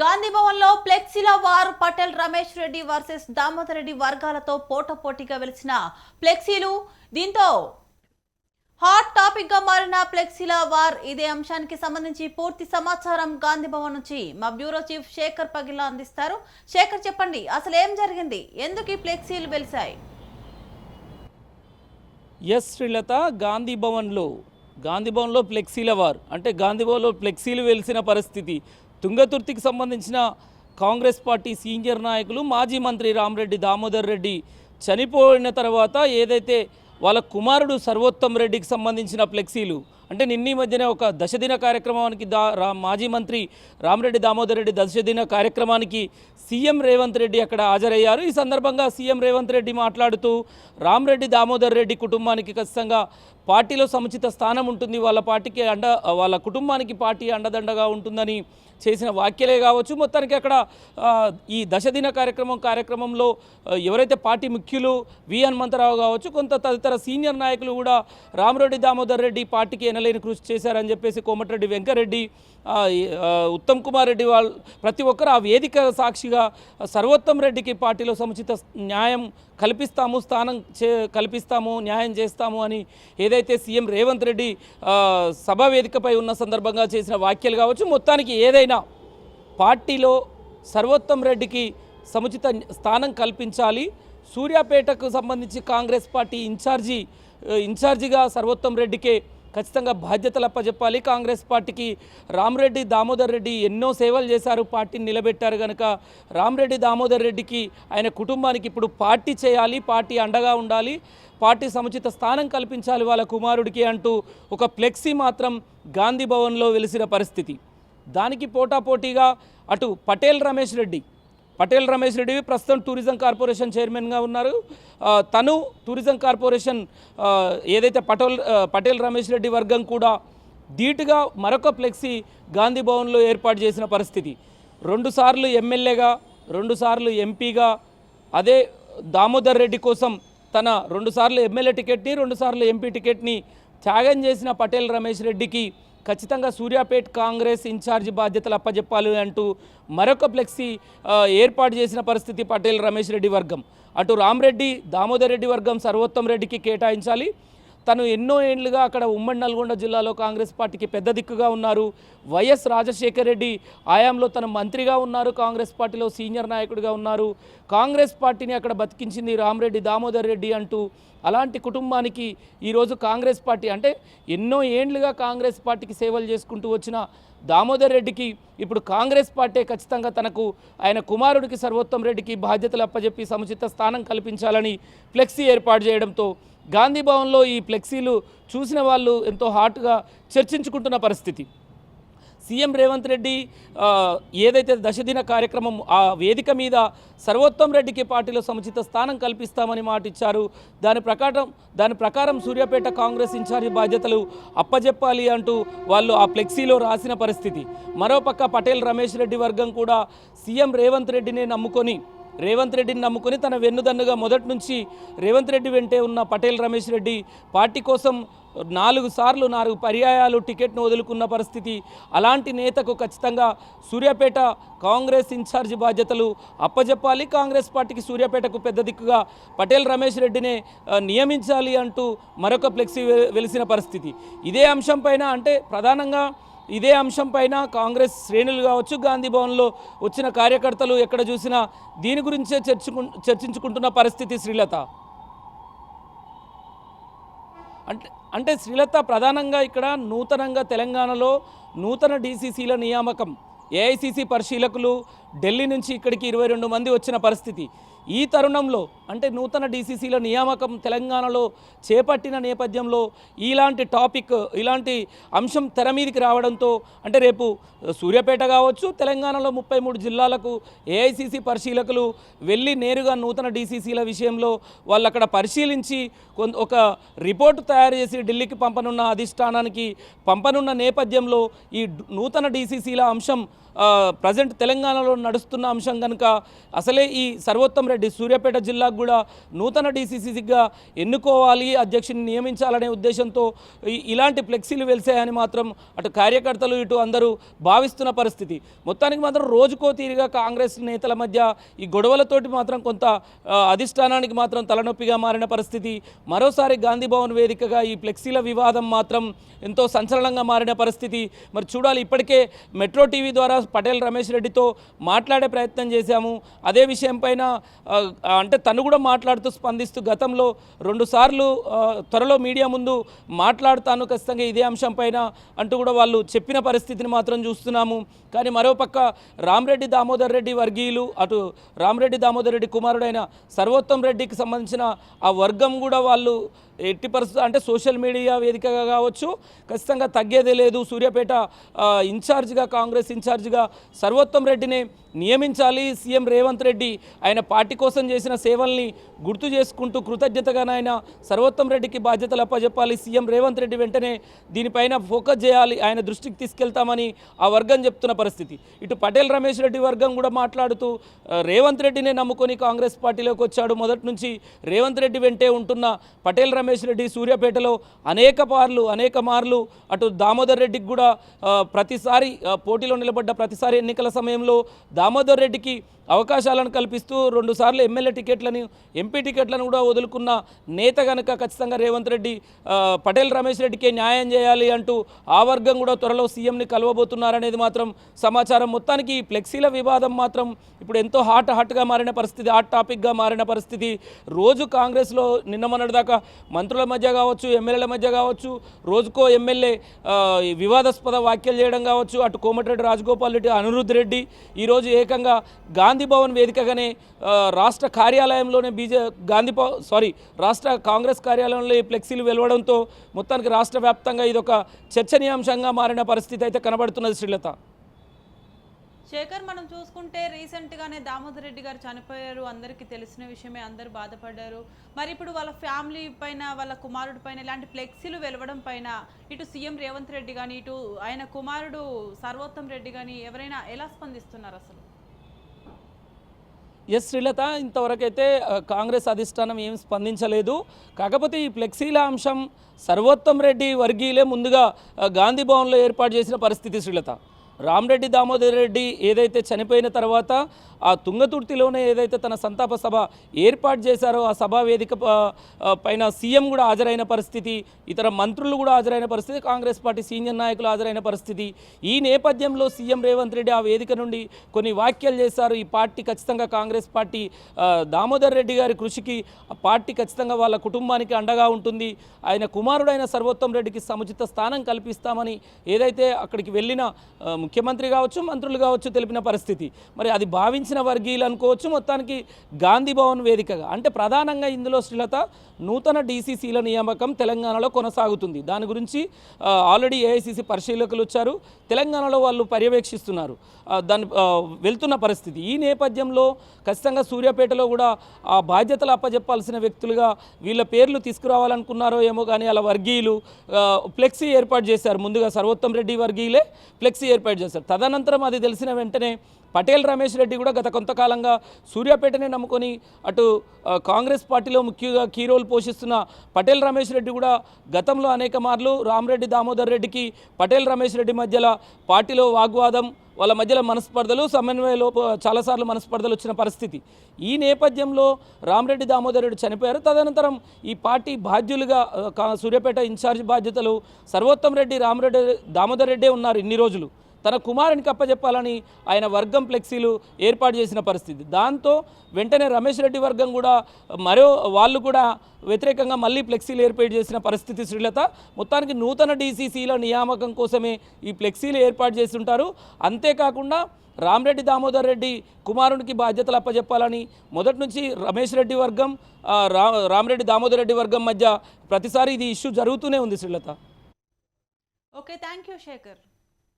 గాంధీ భవన్లో ఫ్లెక్సీల war Patel Ramesh Reddy versus Damodar Reddy వర్గాలతో పోటాపోటీగా వెలిసిన ఫ్లెక్సీలు. దీంతో హాట్ టాపిక్గా మారిన ఫ్లెక్సీల వార్ ఇదే అంశానికి సంబంధించి పూర్తి సమాచారం గాంధీ భవన్ నుంచి మా బ్యూరో చీఫ్ శేఖర్ పగిలా అందిస్తారు. శేఖర్ చెప్పండి అసలు ఏం జరిగింది? ఎందుకు ఈ ఫ్లెక్సీలు వెలిశాయి? ఎస్ శ్రీలత గాంధీ భవన్లో గాంధీ భవన్లో ఫ్లెక్సీల వార్ అంటే గాంధీ భవన్లో ఫ్లెక్సీలు వెలిసిన పరిస్థితి. తుంగతుర్తికి సంబంధించిన కాంగ్రెస్ పార్టీ సీనియర్ నాయకులు మాజీ మంత్రి రామరెడ్డి దామోదర్ రెడ్డి చనిపోయిన తర్వాత ఏదైతే వాళ్ళ కుమారుడు సర్వోత్తమ్ రెడ్డికి సంబంధించిన ఫ్లెక్సీలు అంటే నిన్న మధ్యనే ఒక దశదిన కార్యక్రమానికి దా రా మాజీ మంత్రి రామరెడ్డి దామోదర్ రెడ్డి దశదిన కార్యక్రమానికి సీఎం రేవంత్ రెడ్డి అక్కడ హాజరయ్యారు. ఈ సందర్భంగా సీఎం రేవంత్ రెడ్డి మాట్లాడుతూ రామరెడ్డి దామోదర్ రెడ్డి కుటుంబానికి ఖచ్చితంగా పార్టీలో సముచిత స్థానం ఉంటుంది. వాళ్ళ పార్టీకి అండ వాళ్ళ కుటుంబానికి పార్టీ అండదండగా ఉంటుందని చేసిన వ్యాఖ్యలే కావచ్చు. మొత్తానికి అక్కడ ఈ దశదిన కార్యక్రమం కార్యక్రమంలో ఎవరైతే పార్టీ ముఖ్యులు వి హనుమంతరావు కావచ్చు కొంత తదితర సీనియర్ నాయకులు కూడా రామరెడ్డి దామోదర్ రెడ్డి పార్టీకి ఎనలేని కృషి చేశారని చెప్పేసి కోమటిరెడ్డి వెంకరెడ్డి ఉత్తమ్ కుమార్ రెడ్డి వాళ్ళు ప్రతి ఒక్కరు ఆ వేదిక సాక్షిగా సర్వోత్తమ్ రెడ్డికి పార్టీలో సముచిత న్యాయం కల్పిస్తాము స్థానం చే కల్పిస్తాము న్యాయం చేస్తాము అని ఏదైతే సీఎం రేవంత్ రెడ్డి సభా వేదికపై ఉన్న సందర్భంగా చేసిన వ్యాఖ్యలు కావచ్చు మొత్తానికి ఏదైనా పార్టీలో సర్వోత్తమ్ రెడ్డికి సముచిత స్థానం కల్పించాలి. సూర్యాపేటకు సంబంధించి కాంగ్రెస్ పార్టీ ఇన్ఛార్జీ ఇన్ఛార్జిగా సర్వోత్తమ్ రెడ్డికే ఖచ్చితంగా బాధ్యతలు అప్పచెప్పాలి కాంగ్రెస్ పార్టీకి రామరెడ్డి దామోదర్ రెడ్డి ఎన్నో సేవలు చేశారు. పార్టీని నిలబెట్టారు కనుక రామరెడ్డి దామోదర్ రెడ్డికి ఆయన కుటుంబానికి ఇప్పుడు పార్టీ చేయాలి పార్టీ అండగా ఉండాలి పార్టీ సముచిత స్థానం కల్పించాలి వాళ్ళ కుమారుడికి అంటూ ఒక ఫ్లెక్సీ మాత్రం గాంధీ భవన్లో వెలిసిన పరిస్థితి. దానికి పోటాపోటీగా అటు పటేల్ రమేష్ రెడ్డి పటేల్ రమేష్ రెడ్డి ప్రస్తుతం టూరిజం కార్పొరేషన్ చైర్మన్గా ఉన్నారు. తను టూరిజం కార్పొరేషన్ ఏదైతే పటోల్ పటేల్ రమేష్ రెడ్డి వర్గం కూడా ధీటుగా మరొక ఫ్లెక్సీ గాంధీ భవన్లో ఏర్పాటు చేసిన పరిస్థితి. రెండుసార్లు ఎమ్మెల్యేగా రెండుసార్లు ఎంపీగా అదే దామోదర్ రెడ్డి కోసం తన రెండుసార్లు ఎమ్మెల్యే టికెట్ని రెండుసార్లు ఎంపీ టికెట్ని త్యాగం చేసిన పటేల్ రమేష్ రెడ్డికి ఖచ్చితంగా సూర్యాపేట్ కాంగ్రెస్ ఇన్ఛార్జి బాధ్యతలు అప్పజెప్పాలి అంటూ మరొక ఫ్లెక్సీ ఏర్పాటు చేసిన పరిస్థితి పటేల్ రమేష్ రెడ్డి వర్గం. అటు రామ్రెడ్డి దామోదర్ రెడ్డి వర్గం సర్వోత్తం రెడ్డికి కేటాయించాలి. తను ఎన్నో ఏండ్లుగా అక్కడ ఉమ్మడి నల్గొండ జిల్లాలో కాంగ్రెస్ పార్టీకి పెద్ద దిక్కుగా ఉన్నారు. వైఎస్ రాజశేఖర్ రెడ్డి ఆయాంలో తన మంత్రిగా ఉన్నారు. కాంగ్రెస్ పార్టీలో సీనియర్ నాయకుడిగా ఉన్నారు. కాంగ్రెస్ పార్టీని అక్కడ బతికించింది రామరెడ్డి దామోదర్ రెడ్డి అంటూ అలాంటి కుటుంబానికి ఈరోజు కాంగ్రెస్ పార్టీ అంటే ఎన్నో ఏండ్లుగా కాంగ్రెస్ పార్టీకి సేవలు చేసుకుంటూ వచ్చిన దామోదర్ రెడ్డికి ఇప్పుడు కాంగ్రెస్ పార్టీ ఖచ్చితంగా తనకు ఆయన కుమారుడికి సర్వోత్తం రెడ్డికి బాధ్యతలు అప్పజెప్పి సముచిత స్థానం కల్పించాలని ఫ్లెక్సీ ఏర్పాటు చేయడంతో గాంధీ భవన్లో ఈ ఫ్లెక్సీలు చూసిన వాళ్ళు ఎంతో హాట్గా చర్చించుకుంటున్న పరిస్థితి. సీఎం రేవంత్ రెడ్డి ఏదైతే దశదిన కార్యక్రమం ఆ వేదిక మీద సర్వోత్తమ్ రెడ్డికి పార్టీలో సముచిత స్థానం కల్పిస్తామని మాట ఇచ్చారు. దాని ప్రకారం దాని ప్రకారం సూర్యాపేట కాంగ్రెస్ ఇన్ఛార్జి బాధ్యతలు అప్పజెప్పాలి అంటూ వాళ్ళు ఆ ఫ్లెక్సీలో రాసిన పరిస్థితి. మరోపక్క పటేల్ రమేష్ రెడ్డి వర్గం కూడా సీఎం రేవంత్ రెడ్డిని నమ్ముకొని రేవంత్ రెడ్డిని నమ్ముకొని తన వెన్నుదన్నుగా మొదటి నుంచి రేవంత్ రెడ్డి వెంటే ఉన్న పటేల్ రమేష్ రెడ్డి పార్టీ కోసం నాలుగు సార్లు నాలుగు పర్యాయాలు టికెట్ను వదులుకున్న పరిస్థితి. అలాంటి నేతకు ఖచ్చితంగా సూర్యాపేట కాంగ్రెస్ ఇన్ఛార్జి బాధ్యతలు అప్పజెప్పాలి. కాంగ్రెస్ పార్టీకి సూర్యాపేటకు పెద్ద దిక్కుగా పటేల్ రమేష్ రెడ్డినే నియమించాలి అంటూ మరొక ఫ్లెక్సీ వెలిసిన పరిస్థితి. ఇదే అంశంపైన అంటే ప్రధానంగా ఇదే అంశంపైన కాంగ్రెస్ శ్రేణులు కావచ్చు గాంధీ భవన్లో వచ్చిన కార్యకర్తలు ఎక్కడ చూసినా దీని గురించే చర్చకు చర్చించుకుంటున్న పరిస్థితి శ్రీలత. అంటే అంటే శ్రీలత ప్రధానంగా ఇక్కడ నూతనంగా తెలంగాణలో నూతన డీసీసీల నియామకం ఏఐసిసి పరిశీలకులు ఢిల్లీ నుంచి ఇక్కడికి ఇరవై రెండు మంది వచ్చిన పరిస్థితి. ఈ తరుణంలో అంటే నూతన డీసీసీల నియామకం తెలంగాణలో చేపట్టిన నేపథ్యంలో ఇలాంటి టాపిక్ ఇలాంటి అంశం తెర మీదకి రావడంతో అంటే రేపు సూర్యాపేట కావచ్చు తెలంగాణలో ముప్పై మూడు జిల్లాలకు ఏఐసిసి పరిశీలకులు వెళ్ళి నేరుగా నూతన డీసీసీల విషయంలో వాళ్ళు అక్కడ పరిశీలించి కొంత ఒక రిపోర్టు తయారు చేసి ఢిల్లీకి పంపనున్న అధిష్టానానికి పంపనున్న నేపథ్యంలో ఈ నూతన డీసీసీల అంశం ప్రజెంట్ తెలంగాణలో నడుస్తున్న అంశం కనుక అసలే ఈ సర్వోత్తం రెడ్డి సూర్యాపేట జిల్లాకు కూడా నూతన డీసీసీగా ఎన్నుకోవాలి అధ్యక్షుని నియమించాలనే ఉద్దేశంతో ఈ- ఇలాంటి ఫ్లెక్సీలు వెలిసాయని మాత్రం అటు కార్యకర్తలు ఇటు అందరూ భావిస్తున్న పరిస్థితి. మొత్తానికి మాత్రం రోజుకో తీరుగా కాంగ్రెస్ నేతల మధ్య ఈ గొడవలతోటి మాత్రం కొంత అధిష్టానానికి మాత్రం తలనొప్పిగా మారిన పరిస్థితి. మరోసారి గాంధీ భవన్ వేదికగా ఈ ఫ్లెక్సీల వివాదం మాత్రం ఎంతో సంచలనంగా మారిన పరిస్థితి. మరి చూడాలి ఇప్పటికే మెట్రో టీవీ ద్వారా పటేల్ రమేష్ రెడ్డితో మాట్లాడే ప్రయత్నం చేశాము. అదే విషయం పైన అంటే తను కూడా మాట్లాడుతూ స్పందిస్తూ గతంలో రెండుసార్లు త్వరలో మీడియా ముందు మాట్లాడుతాను ఖచ్చితంగా ఇదే అంశం పైన అంటూ కూడా వాళ్ళు చెప్పిన పరిస్థితిని మాత్రం చూస్తున్నాము. కానీ మరోపక్క రామరెడ్డి దామోదర్ రెడ్డి వర్గీయులు అటు రామరెడ్డి దామోదర్ రెడ్డి కుమారుడైన సర్వోత్తం రెడ్డికి సంబంధించిన ఆ వర్గం కూడా వాళ్ళు ఎట్టి పరిస్థితి అంటే సోషల్ మీడియా వేదికగా కావచ్చు ఖచ్చితంగా తగ్గేదే లేదు. సూర్యాపేట ఇన్ఛార్జ్గా కాంగ్రెస్ ఇన్ఛార్జ్గా సర్వోత్తం రెడ్డిని నియమించాలి. సీఎం రేవంత్ రెడ్డి ఆయన పార్టీ కోసం చేసిన సేవల్ని గుర్తు చేసుకుంటూ కృతజ్ఞతగా ఆయన సర్వోత్తం రెడ్డికి బాధ్యతలు అప్పచెప్పాలి సీఎం రేవంత్ రెడ్డి వెంటనే దీనిపైన ఫోకస్ చేయాలి. ఆయన దృష్టికి తీసుకెళ్తామని ఆ వర్గం చెప్తున్న పరిస్థితి. ఇటు పటేల్ రమేష్ రెడ్డి వర్గం కూడా మాట్లాడుతూ రేవంత్ రెడ్డినే నమ్ముకొని కాంగ్రెస్ పార్టీలోకి వచ్చాడు. మొదటి నుంచి రేవంత్ రెడ్డి వెంటే ఉంటున్న పటేల్ రమేష్ రెడ్డి సూర్యాపేటలో అనేక పార్లు అనేక మార్లు అటు దామోదర్ రెడ్డికి కూడా ప్రతిసారి పోటీలో నిలబడ్డ ప్రతిసారి ఎన్నికల సమయంలో దామోదర్ రెడ్డికి అవకాశాలను కల్పిస్తూ రెండుసార్లు ఎమ్మెల్యే టికెట్లను ఎంపీ టికెట్లను కూడా వదులుకున్న నేత కనుక ఖచ్చితంగా రేవంత్ రెడ్డి పటేల్ రమేష్ రెడ్డికి న్యాయం చేయాలి అంటూ ఆ వర్గం కూడా త్వరలో సీఎంని కలవబోతున్నారనేది మాత్రం సమాచారం. మొత్తానికి ఈ ఫ్లెక్సీల వివాదం మాత్రం ఇప్పుడు ఎంతో హాట్ హాట్గా మారిన పరిస్థితి హాట్ టాపిక్గా మారిన పరిస్థితి. రోజు కాంగ్రెస్లో నిన్న మొన్నటిదాకా మంత్రుల మధ్య కావచ్చు ఎమ్మెల్యేల మధ్య కావచ్చు రోజుకో ఎమ్మెల్యే వివాదాస్పద వ్యాఖ్యలు చేయడం కావచ్చు అటు కోమటిరెడ్డి రాజగోపాల్ రెడ్డి అనిరుద్ధ్ రెడ్డి ఈరోజు ఏకంగా గాంధీ భవన్ వేదికగానే రాష్ట్ర కార్యాలయంలోనే బీజే గాంధీ సారీ రాష్ట్ర కాంగ్రెస్ కార్యాలయంలో ఈ ఫ్లెక్సీలు వెలవడంతో మొత్తానికి రాష్ట్ర వ్యాప్తంగా ఇది ఒక చర్చనీయాంశంగా మారిన పరిస్థితి అయితే కనబడుతున్నది శ్రీలత. శేఖర్ మనం చూసుకుంటే రీసెంట్గానే దామోదర్ రెడ్డి గారు చనిపోయారు. అందరికీ తెలిసిన విషయమే అందరూ బాధపడ్డారు. మరి ఇప్పుడు వాళ్ళ ఫ్యామిలీ పైన వాళ్ళ కుమారుడి పైన ఇలాంటి ఫ్లెక్సీలు వెలవడం పైన ఇటు సీఎం రేవంత్ రెడ్డి కానీ ఇటు ఆయన కుమారుడు సర్వోత్తం రెడ్డి కానీ ఎవరైనా ఎలా స్పందిస్తున్నారు అసలు? ఎస్ శ్రీలత ఇంతవరకైతే కాంగ్రెస్ అధిష్టానం ఏం స్పందించలేదు. కాకపోతే ఈ ఫ్లెక్సీల అంశం సర్వోత్తం రెడ్డి వర్గీయులే ముందుగా గాంధీ భవన్లో ఏర్పాటు చేసిన పరిస్థితి శ్రీలత. రామరెడ్డి దామోదర్ రెడ్డి ఏదైతే చనిపోయిన తర్వాత ఆ తుంగతుర్తిలోనే ఏదైతే తన సంతాప సభ ఏర్పాటు చేశారో ఆ సభా వేదిక పైన సీఎం కూడా హాజరైన పరిస్థితి ఇతర మంత్రులు కూడా హాజరైన పరిస్థితి కాంగ్రెస్ పార్టీ సీనియర్ నాయకులు హాజరైన పరిస్థితి. ఈ నేపథ్యంలో సీఎం రేవంత్ రెడ్డి ఆ వేదిక నుండి కొన్ని వ్యాఖ్యలు చేశారు. ఈ పార్టీ ఖచ్చితంగా కాంగ్రెస్ పార్టీ దామోదర్ రెడ్డి గారి కృషికి ఆ పార్టీ ఖచ్చితంగా వాళ్ళ కుటుంబానికి అండగా ఉంటుంది. ఆయన కుమారుడైన సర్వోత్తం రెడ్డికి సముచిత స్థానం కల్పిస్తామని ఏదైతే అక్కడికి వెళ్ళిన ముఖ్యమంత్రి కావచ్చు మంత్రులు కావచ్చు తెలిపిన పరిస్థితి. మరి అది భావించిన వర్గీయులు అనుకోవచ్చు మొత్తానికి గాంధీ భవన్ వేదికగా. అంటే ప్రధానంగా ఇందులో శ్రీలత నూతన డీసీసీల నియామకం తెలంగాణలో కొనసాగుతుంది. దాని గురించి ఆల్రెడీ ఏఐసీసీ పరిశీలకులు వచ్చారు. తెలంగాణలో వాళ్ళు పర్యవేక్షిస్తున్నారు. దాని వెళ్తున్న పరిస్థితి. ఈ నేపథ్యంలో ఖచ్చితంగా సూర్యాపేటలో కూడా ఆ బాధ్యతలు అప్పజెప్పాల్సిన వ్యక్తులుగా వీళ్ళ పేర్లు తీసుకురావాలనుకున్నారో ఏమో కానీ అలా వర్గీయులు ఫ్లెక్సీ ఏర్పాటు చేశారు. ముందుగా సర్వోత్తం రెడ్డి వర్గీయులే ఫ్లెక్సీ ఏర్పాటు చేశారు. తదనంతరం అది తెలిసిన వెంటనే పటేల్ రమేష్ రెడ్డి కూడా గత కొంతకాలంగా సూర్యాపేటనే నమ్ముకొని అటు కాంగ్రెస్ పార్టీలో ముఖ్యంగా కీ రోల్ పోషిస్తున్న పటేల్ రమేష్ రెడ్డి కూడా గతంలో అనేక మార్లు రామరెడ్డి దామోదర్ రెడ్డికి పటేల్ రమేష్ రెడ్డి మధ్యలో పార్టీలో వాగ్వాదం వాళ్ళ మధ్యలో మనస్పర్ధలు సమన్వయలో చాలాసార్లు మనస్పర్ధలు వచ్చిన పరిస్థితి. ఈ నేపథ్యంలో రామరెడ్డి దామోదర్ రెడ్డి చనిపోయారు. తదనంతరం ఈ పార్టీ బాధ్యులుగా కా- సూర్యాపేట ఇన్ఛార్జ్ బాధ్యతలు సర్వోత్తం రెడ్డి రామరెడ్డి దామోదర్ రెడ్డే ఉన్నారు ఇన్ని రోజులు. తన కుమారునికి అప్పచెప్పాలని ఆయన వర్గం ఫ్లెక్సీలు ఏర్పాటు చేసిన పరిస్థితి. దాంతో వెంటనే రమేష్ రెడ్డి వర్గం కూడా మరో వాళ్ళు కూడా వ్యతిరేకంగా మళ్ళీ ఫ్లెక్సీలు ఏర్పాటు చేసిన పరిస్థితి శ్రీలత మొత్తానికి నూతన డీసీసీల నియామకం కోసమే ఈ ఫ్లెక్సీలు ఏర్పాటు చేసి ఉంటారు అంతేకాకుండా రామరెడ్డి దామోదర్ రెడ్డి కుమారునికి బాధ్యతలు అప్పచెప్పాలని మొదటి నుంచి రమేష్ రెడ్డి వర్గం రా రామరెడ్డి దామోదర్ రెడ్డి వర్గం మధ్య ప్రతిసారి ఇది ఇష్యూ జరుగుతూనే ఉంది Srilatha okay thank you Sekhar